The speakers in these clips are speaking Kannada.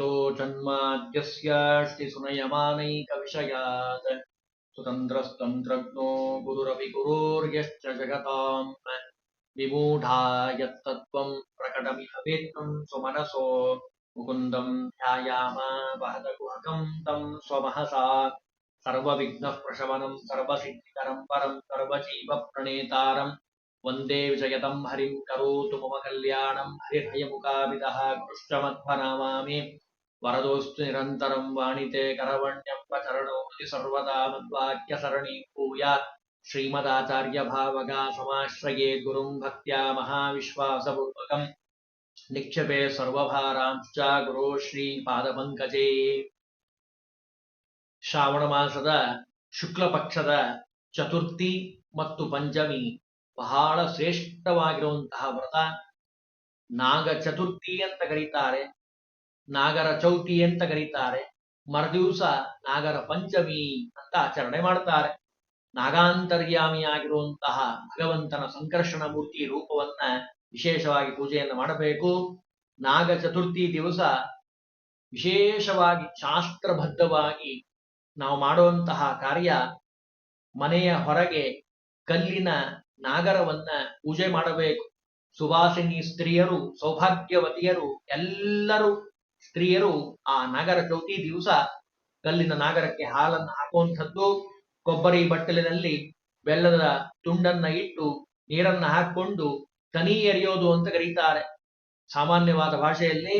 यतो जन्माद्यस्य श्रीसुनयमानैकविषयात् सुतन्त्रस्तन्त्रज्ञो गुरुरपि गुरोर्यश्च जगताम्। विमूढा यत्तत्त्वम् प्रकटमिह वेत्तुम् स्वमनसो मुकुन्दम् ध्यायाम वहदगुहकम् तम् स्वमहसा। सर्वविघ्नः प्रशमनम् सर्वसिद्धिकरम् परम् सर्वजीवप्रणेतारम् वंदे विजयतम् हरिम् करोतु मम कल्याणम् हरिहयमुखाविदः कृष्ण मध्वनामामि वरदोऽस्तु निरन्तरम् वाणिते करवण्यम् प्रचरणो हृदि सर्वदा मद्वाक्यसरणीं भूयात् श्रीमदाचार्यभावगा समाश्रये गुरुम् भक्त्या महाविश्वासपूर्वकम् निक्षेपे सर्वभारांश्च गुरो ಶ್ರೀಪಾದಪಂಕಜೇ ಶ್ರಾವಣ ಮಾಸದ ಶುಕ್ಲ ಪಕ್ಷದ ಚತುರ್ಥಿ ಮತ್ತು ಪಂಚಮಿ ಬಹಳ ಶ್ರೇಷ್ಠವಾಗಿರುವಂತಹ ವ್ರತ ನಾಗ ಚತುರ್ಥಿ ಅಂತ ಕರೀತಾರೆ ನಾಗರ ಚೌತಿ ಅಂತ ಕರೀತಾರೆ. ಮರುದಿವಸ ನಾಗರ ಪಂಚಮಿ ಅಂತ ಆಚರಣೆ ಮಾಡ್ತಾರೆ. ನಾಗಾಂತರ್ಯಾಮಿಯಾಗಿರುವಂತಹ ಭಗವಂತನ ಸಂಕರ್ಷಣ ಮೂರ್ತಿ ರೂಪವನ್ನ ವಿಶೇಷವಾಗಿ ಪೂಜೆಯನ್ನು ಮಾಡಬೇಕು. ನಾಗ ಚತುರ್ಥಿ ದಿವಸ ವಿಶೇಷವಾಗಿ ಶಾಸ್ತ್ರಬದ್ಧವಾಗಿ ನಾವು ಮಾಡುವಂತಹ ಕಾರ್ಯ ಮನೆಯ ಹೊರಗೆ ಕಲ್ಲಿನ ನಾಗರವನ್ನ ಪೂಜೆ ಮಾಡಬೇಕು. ಸುವಾಸಿನಿ ಸ್ತ್ರೀಯರು, ಸೌಭಾಗ್ಯವತಿಯರು ಎಲ್ಲರೂ ಸ್ತ್ರೀಯರು ಆ ನಾಗರ ಚೌತಿ ದಿವಸ ಕಲ್ಲಿನ ನಾಗರಕ್ಕೆ ಹಾಲನ್ನು ಹಾಕುವಂಥದ್ದು. ಕೊಬ್ಬರಿ ಬಟ್ಟಲಿನಲ್ಲಿ ಬೆಲ್ಲದ ತುಂಡನ್ನ ಇಟ್ಟು ನೀರನ್ನ ಹಾಕೊಂಡು ತನಿ ಎರೆಯೋದು ಅಂತ ಕರೀತಾರೆ. ಸಾಮಾನ್ಯವಾದ ಭಾಷೆಯಲ್ಲಿ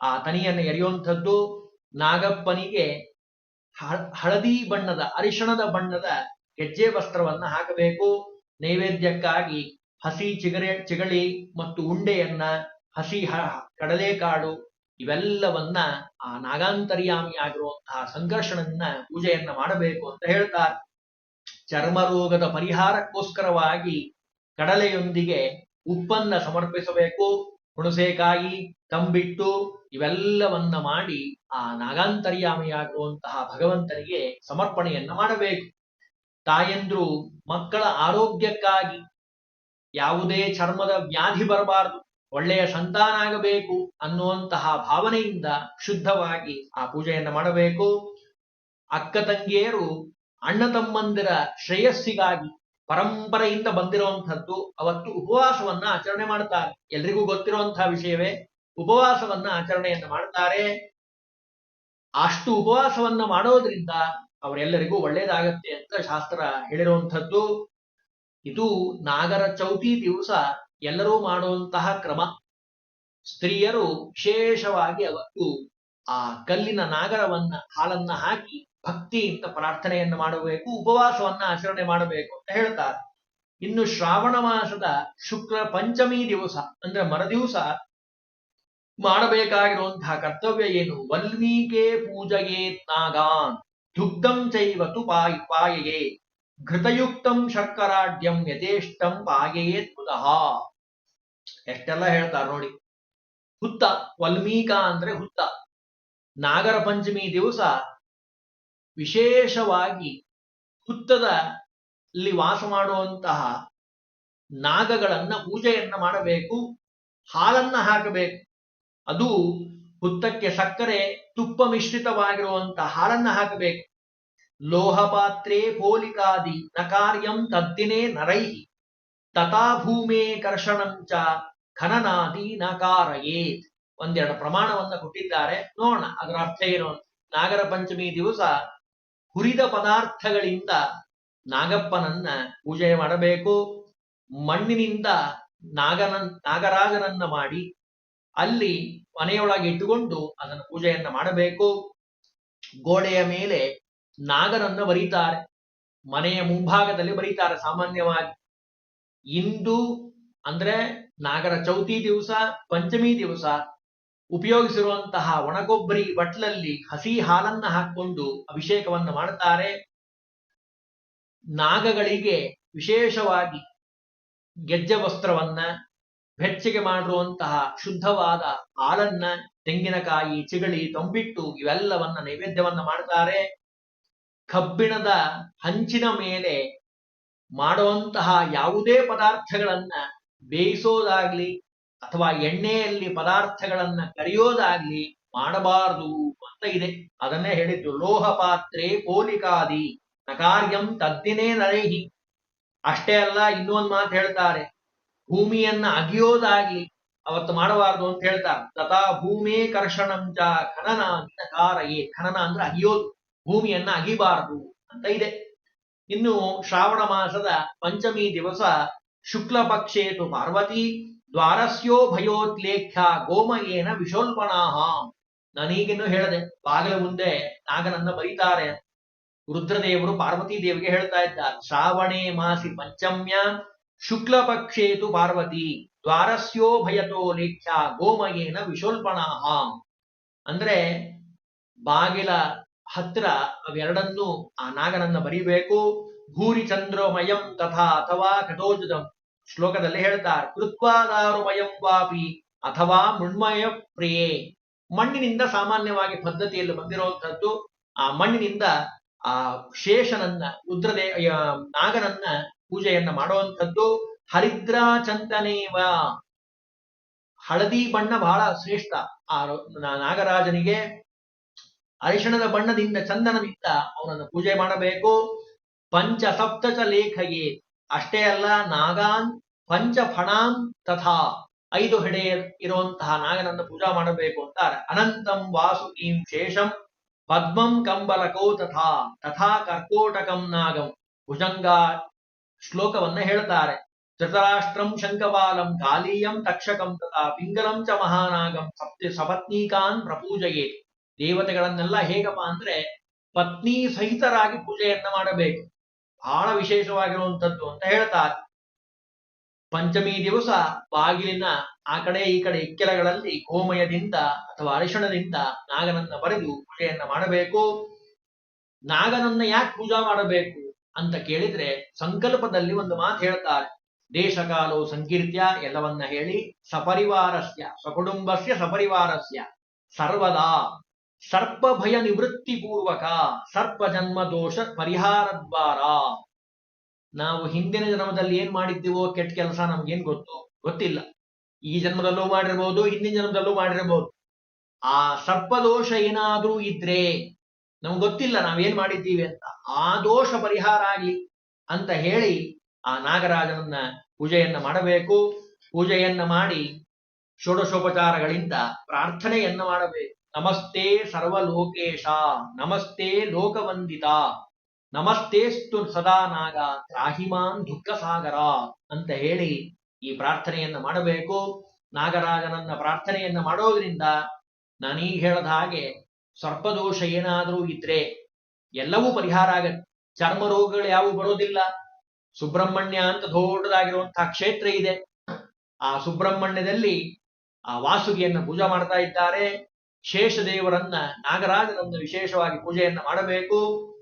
ಆ ತನಿಯನ್ನ ಎರೆಯುವಂಥದ್ದು ನಾಗಪ್ಪನಿಗೆ ಹಳದಿ ಬಣ್ಣದ, ಅರಿಶಣದ ಬಣ್ಣದ ಗೆಜ್ಜೆ ವಸ್ತ್ರವನ್ನ ಹಾಕಬೇಕು. ನೈವೇದ್ಯಕ್ಕಾಗಿ ಹಸಿ ಚಿಗರೆ, ಚಿಗಳಿ ಮತ್ತು ಉಂಡೆಯನ್ನ ಹಸಿ ಕಡಲೆಕಾಳು ಇವೆಲ್ಲವನ್ನ ಆ ನಾಗಾಂತರ್ಯಾಮಿ ಆಗಿರುವಂತಹ ಸಂಘರ್ಷಣನ್ನ ಪೂಜೆಯನ್ನ ಮಾಡಬೇಕು ಅಂತ ಹೇಳ್ತಾರೆ. ಚರ್ಮ ರೋಗದ ಪರಿಹಾರಕ್ಕೋಸ್ಕರವಾಗಿ ಕಡಲೆಯೊಂದಿಗೆ ಉಪ್ಪನ್ನ ಸಮರ್ಪಿಸಬೇಕು. ಹುಣಸೆಕಾಯಿ, ತಂಬಿಟ್ಟು ಇವೆಲ್ಲವನ್ನ ಮಾಡಿ ಆ ನಾಗಾಂತರ್ಯಾಮಿಯಾಗಿರುವಂತಹ ಭಗವಂತನಿಗೆ ಸಮರ್ಪಣೆಯನ್ನ ಮಾಡಬೇಕು. ತಾಯಂದ್ರು ಮಕ್ಕಳ ಆರೋಗ್ಯಕ್ಕಾಗಿ ಯಾವುದೇ ಚರ್ಮದ ವ್ಯಾಧಿ ಬರಬಾರದು. ಒಳ್ಳೆಯ ಸಂತಾನ ಆಗಬೇಕು ಅನ್ನುವಂತಹ ಭಾವನೆಯಿಂದ ಶುದ್ಧವಾಗಿ ಆ ಪೂಜೆಯನ್ನ ಮಾಡಬೇಕು. ಅಕ್ಕ ತಂಗಿಯರು ಅಣ್ಣ ತಮ್ಮಂದಿರ ಶ್ರೇಯಸ್ಸಿಗಾಗಿ ಪರಂಪರೆಯಿಂದ ಬಂದಿರುವಂಥದ್ದು ಅವತ್ತು ಉಪವಾಸವನ್ನ ಆಚರಣೆ ಮಾಡುತ್ತಾರೆ. ಎಲ್ರಿಗೂ ಗೊತ್ತಿರುವಂತಹ ವಿಷಯವೇ, ಉಪವಾಸವನ್ನ ಆಚರಣೆಯನ್ನು ಮಾಡ್ತಾರೆ ಅಷ್ಟು ಉಪವಾಸವನ್ನ ಮಾಡೋದ್ರಿಂದ ಅವರೆಲ್ಲರಿಗೂ ಒಳ್ಳೇದಾಗತ್ತೆ ಅಂತ ಶಾಸ್ತ್ರ ಹೇಳಿರುವಂಥದ್ದು. ಇದು ನಾಗರ ಚೌತಿ ದಿವಸ ಎಲ್ಲರೂ ಮಾಡುವಂತಹ ಕ್ರಮ. ಸ್ತ್ರೀಯರು ವಿಶೇಷವಾಗಿ ಅವತ್ತು ಆ ಕಲ್ಲಿನ ನಾಗರವನ್ನ, ಹಾಲನ್ನ ಹಾಕಿ ಭಕ್ತಿಯಿಂದ ಪ್ರಾರ್ಥನೆಯನ್ನು ಮಾಡಬೇಕು, ಉಪವಾಸವನ್ನ ಆಚರಣೆ ಮಾಡಬೇಕು ಅಂತ ಹೇಳ್ತಾರೆ. ಇನ್ನು ಶ್ರಾವಣ ಮಾಸದ ಶುಕ್ರ ಪಂಚಮಿ ದಿವಸ ಅಂದ್ರೆ ಮರದಿವಸ ಮಾಡಬೇಕಾಗಿರುವಂತಹ ಕರ್ತವ್ಯ ಏನು? ವಲ್ಮೀಕೆ ಪೂಜೆಯೇ ನಾಗಾನ್ ದುಗ್ಧಂ ಚೈವತು ಪಾಯಿ ಪಾಯ್, ಪಾಯಯೇ ಘೃತಯುಕ್ತಂ ಶರ್ಕರಾಢ್ಯಂ ಯಥೇಷ್ಟಂ ಪಾಯೇತ್ ಪುನಃ. ಎಷ್ಟೆಲ್ಲ ಹೇಳ್ತಾರೆ ನೋಡಿ. ಹುತ್ತ, ವಲ್ಮೀಕ ಅಂದ್ರೆ ಹುತ್ತ. ನಾಗರ ಪಂಚಮಿ ದಿವಸ ವಿಶೇಷವಾಗಿ ಹುತ್ತದ ಅಲ್ಲಿ ವಾಸ ಮಾಡುವಂತಹ ನಾಗಗಳನ್ನ ಪೂಜೆಯನ್ನ ಮಾಡಬೇಕು, ಹಾಲನ್ನ ಹಾಕಬೇಕು. ಅದು ಹುತ್ತಕ್ಕೆ ಸಕ್ಕರೆ, ತುಪ್ಪ ಮಿಶ್ರಿತವಾಗಿರುವಂತಹ ಹಾಲನ್ನ ಹಾಕಬೇಕು. ಲೋಹಪಾತ್ರೆ ಪೋಲಿಕಾದಿ ನಕಾರ್ಯಂ ತದ್ದಿನೇ ನರೈ ತಥಾ ಭೂಮೇ ಕರ್ಷಣಂಚ ಖನನಾದಿ ನಕಾರಯೇ ಒಂದೆರಡು ಪ್ರಮಾಣವನ್ನು ಕೊಟ್ಟಿದ್ದಾರೆ. ನೋಡೋಣ, ಅದರ ಅರ್ಥ ಏನು? ನಾಗರ ಪಂಚಮಿ ದಿವಸ ಹುರಿದ ಪದಾರ್ಥಗಳಿಂದ ನಾಗಪ್ಪನನ್ನ ಪೂಜೆ ಮಾಡಬೇಕು. ಮಣ್ಣಿನಿಂದ ನಾಗನ, ನಾಗರಾಜನನ್ನ ಮಾಡಿ ಅಲ್ಲಿ ಮನೆಯೊಳಗೆ ಇಟ್ಟುಕೊಂಡು ಅದನ್ನು ಪೂಜೆಯನ್ನ ಮಾಡಬೇಕು. ಗೋಡೆಯ ಮೇಲೆ ನಾಗರನ್ನ ಬರೀತಾರೆ. ಮನೆಯ ಮುಂಭಾಗದಲ್ಲಿ ಬರೀತಾರೆ ಸಾಮಾನ್ಯವಾಗಿ. ಇಂದು ಅಂದ್ರೆ ನಾಗರ ಚೌತಿ ದಿವಸ, ಪಂಚಮಿ ದಿವಸ ಉಪಯೋಗಿಸಿರುವಂತಹ ಒಣಗೊಬ್ಬರಿ ಬಟ್ಲಲ್ಲಿ ಹಸಿ ಹಾಲನ್ನ ಹಾಕೊಂಡು ಅಭಿಷೇಕವನ್ನ ಮಾಡುತ್ತಾರೆ ನಾಗಗಳಿಗೆ ವಿಶೇಷವಾಗಿ ಗೆಜ್ಜೆ ವಸ್ತ್ರವನ್ನ, ಬೆಚ್ಚಗೆ ಮಾಡಿರುವಂತಹ ಶುದ್ಧವಾದ ಹಾಲನ್ನ, ತೆಂಗಿನಕಾಯಿ, ಚಿಗಳಿ, ತೊಂಬಿಟ್ಟು ಇವೆಲ್ಲವನ್ನ ನೈವೇದ್ಯವನ್ನ ಮಾಡ್ತಾರೆ. ಕಬ್ಬಿಣದ ಹಂಚಿನ ಮೇಲೆ ಮಾಡುವಂತಹ ಯಾವುದೇ ಪದಾರ್ಥಗಳನ್ನ ಬೇಯಿಸೋದಾಗ್ಲಿ ಅಥವಾ ಎಣ್ಣೆಯಲ್ಲಿ ಪದಾರ್ಥಗಳನ್ನ ಕರಿಯೋದಾಗ್ಲಿ ಮಾಡಬಾರದು ಅಂತ ಇದೆ. ಅದನ್ನೇ ಹೇಳಿದ್ದು, ಲೋಹ ಪಾತ್ರೆ ಪೋಲಿಕಾದಿ ನಕಾರ್ಯಂ ತದ್ದಿನೇ ನರೇಹಿ. ಅಷ್ಟೇ ಅಲ್ಲ ಇನ್ನೊಂದು ಮಾತು ಹೇಳ್ತಾರೆ, ಭೂಮಿಯನ್ನ ಅಗಿಯೋದಾಗ್ಲಿ ಅವತ್ತು ಮಾಡಬಾರದು ಅಂತ ಹೇಳ್ತಾರೆ. ತಥಾ ಭೂಮೇ ಕರ್ಷಣಂಚ ಖನನ ನಕಾರಯೇ ಖನನ ಅಂದ್ರೆ ಅಗಿಯೋದು, ಭೂಮಿಯನ್ನ ಅಗಿಬಾರದು ಅಂತ ಇದೆ. ಇನ್ನು ಶ್ರಾವಣ ಮಾಸದ ಪಂಚಮಿ ದಿವಸ ಶುಕ್ಲ ತು ಪಾರ್ವತಿ ದ್ವಾರಸ್ಯೋ ಭಯೋತ್ಲೇಖ್ಯ ಗೋಮಯೇನ ವಿಶೋಲ್ಪಣಾಹ ನಾನೀಗಿನ್ನೂ ಹೇಳದೆ, ಬಾಗಿಲ ಮುಂದೆ ನಾಗನನ್ನ ಬರೀತಾರೆ. ರುದ್ರದೇವರು ಪಾರ್ವತಿ ದೇವಿಗೆ ಹೇಳ್ತಾ ಇದ್ದಾರೆ, ಶ್ರಾವಣೇ ಮಾಸಿ ಪಂಚಮ್ಯ ಶುಕ್ಲ ಪಕ್ಷೇತು ಪಾರ್ವತಿ ದ್ವಾರಸ್ಯೋ ಭಯತೋ ಲೇಖ್ಯ ಗೋಮಯೇನ ವಿಶೋಲ್ಪಣಾಹ ಅಂದ್ರೆ ಬಾಗಿಲ ಹತ್ರ ಅವೆರಡನ್ನೂ ಆ ನಾಗನನ್ನ ಬರಿಬೇಕು ಭೂರಿ ಚಂದ್ರಮಯಂ ತಥಾ ಅಥವಾ ಕಟೋಜದಂ ಶ್ಲೋಕದಲ್ಲಿ ಹೇಳ್ತಾರೆ, ಕೃತ್ವಾದಾರುಮಯಂ ವಾಪಿ ಅಥವಾ ಮೃಣ್ಮಯ ಪ್ರಿಯೇ. ಮಣ್ಣಿನಿಂದ ಸಾಮಾನ್ಯವಾಗಿ ಪದ್ಧತಿಯಲ್ಲಿ ಬಂದಿರುವಂತಹದ್ದು ಆ ಮಣ್ಣಿನಿಂದ ಆ ಶೇಷನನ್ನ, ರುದ್ರದೇ ನಾಗನನ್ನ ಪೂಜೆಯನ್ನ ಮಾಡುವಂಥದ್ದು ಹರಿದ್ರಾ ಚಂದನೇವ ಹಳದಿ ಬಣ್ಣ ಬಹಳ ಶ್ರೇಷ್ಠ. ಆ ನಾಗರಾಜನಿಗೆ ಅರಿಶಿಣದ ಬಣ್ಣದಿಂದ ಚಂದನದಿಂದ ಅವನನ್ನು ಪೂಜೆ ಮಾಡಬೇಕು. ಪಂಚ ಚ ಲೇಖಯೇ ಅಷ್ಟೇ ಅಲ್ಲ, ನಾಗಾನ್ ಪಂಚ ಫಣಾನ್ ತಥಾ ಐದು ಹೆಡೆ ಇರುವಂತಹ ನಾಗನನ್ನು ಪೂಜಾ ಮಾಡಬೇಕು ಅಂತಾರೆ. ಅನಂತಂ ವಾಸುಕೀಂ ಶೇಷಂ ಪದ್ಮಂ ಕಂಬಲಕೋ ತಥಾ ತಥಾ ಕರ್ಕೋಟಕಂ ನಾಗಂ. ಭುಜಂಗ ಶ್ಲೋಕವನ್ನ ಹೇಳ್ತಾರೆ. ಧೃತರಾಷ್ಟ್ರಂ ಶಂಕವಾಲಂ ಕಾಲೀಯಂ ತಕ್ಷಕಂ ತಥಾ ಪಿಂಗಲಂ ಚ ಮಹಾನಾಗಂ ಸಪ್ತಿ ಸಪತ್ನೀಕಾನ್ ಪ್ರಪೂಜಯೇ ದೇವತೆಗಳನ್ನೆಲ್ಲ ಹೇಗಪ್ಪ ಅಂದ್ರೆ ಪತ್ನಿ ಸಹಿತರಾಗಿ ಪೂಜೆಯನ್ನ ಮಾಡಬೇಕು. ಬಹಳ ವಿಶೇಷವಾಗಿರುವಂಥದ್ದು ಅಂತ ಹೇಳ್ತಾರೆ. ಪಂಚಮಿ ದಿವಸ ಬಾಗಿಲಿನ ಆ ಕಡೆ ಈ ಕಡೆ ಇಕ್ಕೆಲಗಳಲ್ಲಿ ಗೋಮಯದಿಂದ ಅಥವಾ ಅರಿಶಿಣದಿಂದ ನಾಗನನ್ನ ಬರೆದು ಪೂಜೆಯನ್ನ ಮಾಡಬೇಕು. ನಾಗನನ್ನ ಯಾಕೆ ಪೂಜಾ ಮಾಡಬೇಕು ಅಂತ ಕೇಳಿದ್ರೆ ಸಂಕಲ್ಪದಲ್ಲಿ ಒಂದು ಮಾತು ಹೇಳ್ತಾರೆ. ದೇಶಕಾಲೋ ಸಂಕೀರ್ತ್ಯ ಎಲ್ಲವನ್ನ ಹೇಳಿ ಸಪರಿವಾರಸ್ಯ ಸ್ವಕುಟುಂಬಸ್ಯ ಸಪರಿವಾರಸ್ಯ, ಸರ್ವದಾ ಸರ್ಪ ಭಯ ನಿವೃತ್ತಿ ಪೂರ್ವಕ ಸರ್ಪ ಜನ್ಮ ದೋಷ ಪರಿಹಾರ ದ್ವಾರ ನಾವು ಹಿಂದಿನ ಜನ್ಮದಲ್ಲಿ ಏನ್ ಮಾಡಿದ್ದೀವೋ ಕೆಟ್ಟ ಕೆಲಸ ನಮ್ಗೇನ್ ಗೊತ್ತು? ಗೊತ್ತಿಲ್ಲ. ಈ ಜನ್ಮದಲ್ಲೂ ಮಾಡಿರ್ಬೋದು, ಹಿಂದಿನ ಜನ್ಮದಲ್ಲೂ ಮಾಡಿರ್ಬೋದು. ಆ ಸರ್ಪದೋಷ ಏನಾದ್ರೂ ಇದ್ರೆ ನಮ್ಗೆ ಗೊತ್ತಿಲ್ಲ ನಾವೇನ್ ಮಾಡಿದ್ದೀವಿ ಅಂತ. ಆ ದೋಷ ಪರಿಹಾರ ಆಗ್ಲಿ ಅಂತ ಹೇಳಿ ಆ ನಾಗರಾಜನನ್ನ ಪೂಜೆಯನ್ನ ಮಾಡಬೇಕು. ಪೂಜೆಯನ್ನ ಮಾಡಿ ಷೋಡಶೋಪಚಾರಗಳಿಂದ ಪ್ರಾರ್ಥನೆಯನ್ನ ಮಾಡಬೇಕು. ನಮಸ್ತೆ ಸರ್ವಲೋಕೇಶ, ನಮಸ್ತೆ ಲೋಕವಂದಿತ ನಮಸ್ತೇಸ್ತು ಸದಾ ನಾಗ, ತ್ರಾಹಿಮಾನ್ ದುಃಖ ಸಾಗರ ಅಂತ ಹೇಳಿ ಈ ಪ್ರಾರ್ಥನೆಯನ್ನ ಮಾಡಬೇಕು. ನಾಗರಾಜನನ್ನ ಪ್ರಾರ್ಥನೆಯನ್ನ ಮಾಡೋದ್ರಿಂದ ನಾನೀಗ ಹೇಳದ ಹಾಗೆ ಸರ್ಪದೋಷ ಏನಾದರೂ ಇದ್ರೆ ಎಲ್ಲವೂ ಪರಿಹಾರ ಆಗತ್ತೆ. ಚರ್ಮ ರೋಗಗಳು ಯಾವುವು ಬರೋದಿಲ್ಲ. ಸುಬ್ರಹ್ಮಣ್ಯ ಅಂತ ದೊಡ್ಡದಾಗಿರುವಂತಹ ಕ್ಷೇತ್ರ ಇದೆ. ಆ ಸುಬ್ರಹ್ಮಣ್ಯದಲ್ಲಿ ಆ ವಾಸುಗಿಯನ್ನ ಪೂಜಾ ಮಾಡ್ತಾ ಇದ್ದಾರೆ. ಶೇಷದೇವರನ್ನ ನಾಗರಾಜನನ್ನು ವಿಶೇಷವಾಗಿ ಪೂಜೆಯನ್ನ ಮಾಡಬೇಕು.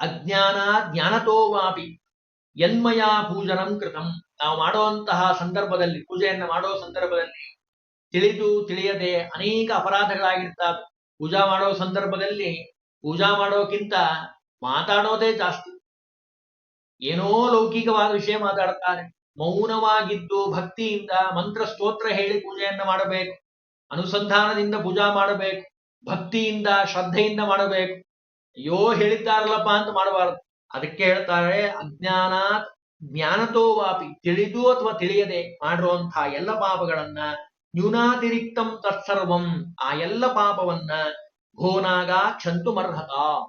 ಅಜ್ಞಾನ ಜ್ಞಾನತೋವಾಪಿ ಯನ್ಮಯ ಪೂಜನಂ ಕೃತಂ. ನಾವು ಮಾಡುವಂತಹ ಸಂದರ್ಭದಲ್ಲಿ, ಪೂಜೆಯನ್ನ ಮಾಡೋ ಸಂದರ್ಭದಲ್ಲಿ ತಿಳಿದು ತಿಳಿಯದೆ ಅನೇಕ ಅಪರಾಧಗಳಾಗಿರ್ತಾವೆ ಪೂಜಾ ಮಾಡೋ ಸಂದರ್ಭದಲ್ಲಿ ಪೂಜಾ ಮಾಡೋಕ್ಕಿಂತ ಮಾತಾಡೋದೇ ಜಾಸ್ತಿ. ಏನೋ ಲೌಕಿಕವಾದ ವಿಷಯ ಮಾತಾಡ್ತಾರೆ. ಮೌನವಾಗಿದ್ದು ಭಕ್ತಿಯಿಂದ ಮಂತ್ರ ಸ್ತೋತ್ರ ಹೇಳಿ ಪೂಜೆಯನ್ನ ಮಾಡಬೇಕು. ಅನುಸಂಧಾನದಿಂದ ಪೂಜಾ ಮಾಡಬೇಕು, ಭಕ್ತಿಯಿಂದ, ಶ್ರದ್ಧೆಯಿಂದ ಮಾಡಬೇಕು. ಅಯ್ಯೋ, ಹೇಳಿದ್ದಾರಲ್ಲಪ್ಪ ಅಂತ ಮಾಡಬಾರದು. ಅದಕ್ಕೆ ಹೇಳ್ತಾರೆ, ಅಜ್ಞಾನಾತ್ ಜ್ಞಾನತೋ ವಾಪಿ ತಿಳಿದು ಅಥವಾ ತಿಳಿಯದೆ ಮಾಡಿರುವಂತಹ ಎಲ್ಲ ಪಾಪಗಳನ್ನ ನ್ಯೂನಾತಿರಿಕ್ತಂ ತತ್ಸರ್ವಂ, ಆ ಎಲ್ಲ ಪಾಪವನ್ನ ಭೋನಾಗ ಕ್ಷಂತುಮರ್ಹತಾ.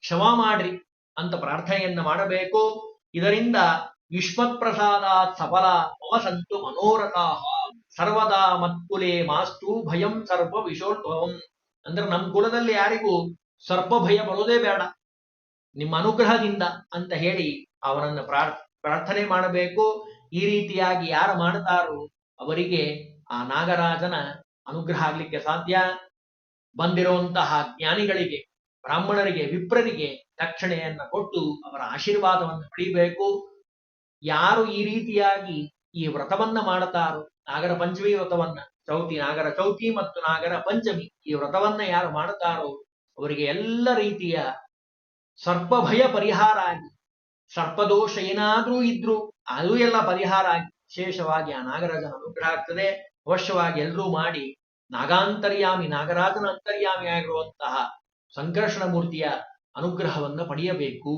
ಕ್ಷಮ ಮಾಡ್ರಿ ಅಂತ ಪ್ರಾರ್ಥನೆಯನ್ನ ಮಾಡಬೇಕು. ಇದರಿಂದ ಪ್ರಸಾದಾತ್ ಸಫಲ ಮನೋರಥಾಹ. ಸರ್ವದಾ ಮತ್ಕುಲೆ ಮಾಸ್ತು ಭಯಂ ಸರ್ಪ ವಿಶೋದ್ಭವಂ ಅಂದ್ರೆ ನಮ್ಮ ಕುಲದಲ್ಲಿ ಯಾರಿಗೂ ಸರ್ಪ ಭಯ ಬರೋದೇ ಬೇಡ. ನಿಮ್ಮ ಅನುಗ್ರಹದಿಂದ ಅಂತ ಹೇಳಿ ಅವನನ್ನ ಪ್ರಾರ್, ಪ್ರಾರ್ಥನೆ ಮಾಡಬೇಕು. ಈ ರೀತಿಯಾಗಿ ಯಾರು ಮಾಡ್ತಾರೋ ಅವರಿಗೆ ಆ ನಾಗರಾಜನ ಅನುಗ್ರಹ ಆಗ್ಲಿಕ್ಕೆ ಸಾಧ್ಯ. ಬಂದಿರುವಂತಹ ಜ್ಞಾನಿಗಳಿಗೆ, ಬ್ರಾಹ್ಮಣರಿಗೆ, ವಿಪ್ರರಿಗೆ ದಕ್ಷಿಣೆಯನ್ನ ಕೊಟ್ಟು ಅವರ ಆಶೀರ್ವಾದವನ್ನು ಪಡಿಬೇಕು ಯಾರು ಈ ರೀತಿಯಾಗಿ ಈ ವ್ರತವನ್ನ ಮಾಡುತ್ತಾರೋ ನಾಗರ ಪಂಚಮಿ ವ್ರತವನ್ನ. ಚೌತಿ, ನಾಗರ ಚೌತಿ ಮತ್ತು ನಾಗರ ಪಂಚಮಿ ಈ ವ್ರತವನ್ನ ಯಾರು ಮಾಡುತ್ತಾರೋ ಅವರಿಗೆ ಎಲ್ಲ ರೀತಿಯ ಸರ್ಪಭಯ ಪರಿಹಾರ ಆಗಿ ಸರ್ಪದೋಷ ಏನಾದ್ರೂ ಇದ್ರೂ ಅದು ಎಲ್ಲ ಪರಿಹಾರ ಆಗಿ ವಿಶೇಷವಾಗಿ ಆ ನಾಗರಾಜನ ಅನುಗ್ರಹ ಆಗ್ತದೆ. ಅವಶ್ಯವಾಗಿ ಎಲ್ಲರೂ ಮಾಡಿ ನಾಗಾಂತರ್ಯಾಮಿ, ನಾಗರಾಜನ ಅಂತರ್ಯಾಮಿ ಆಗಿರುವಂತಹ ಸಂಕರ್ಷಣ ಮೂರ್ತಿಯ ಅನುಗ್ರಹವನ್ನ ಪಡೆಯಬೇಕು.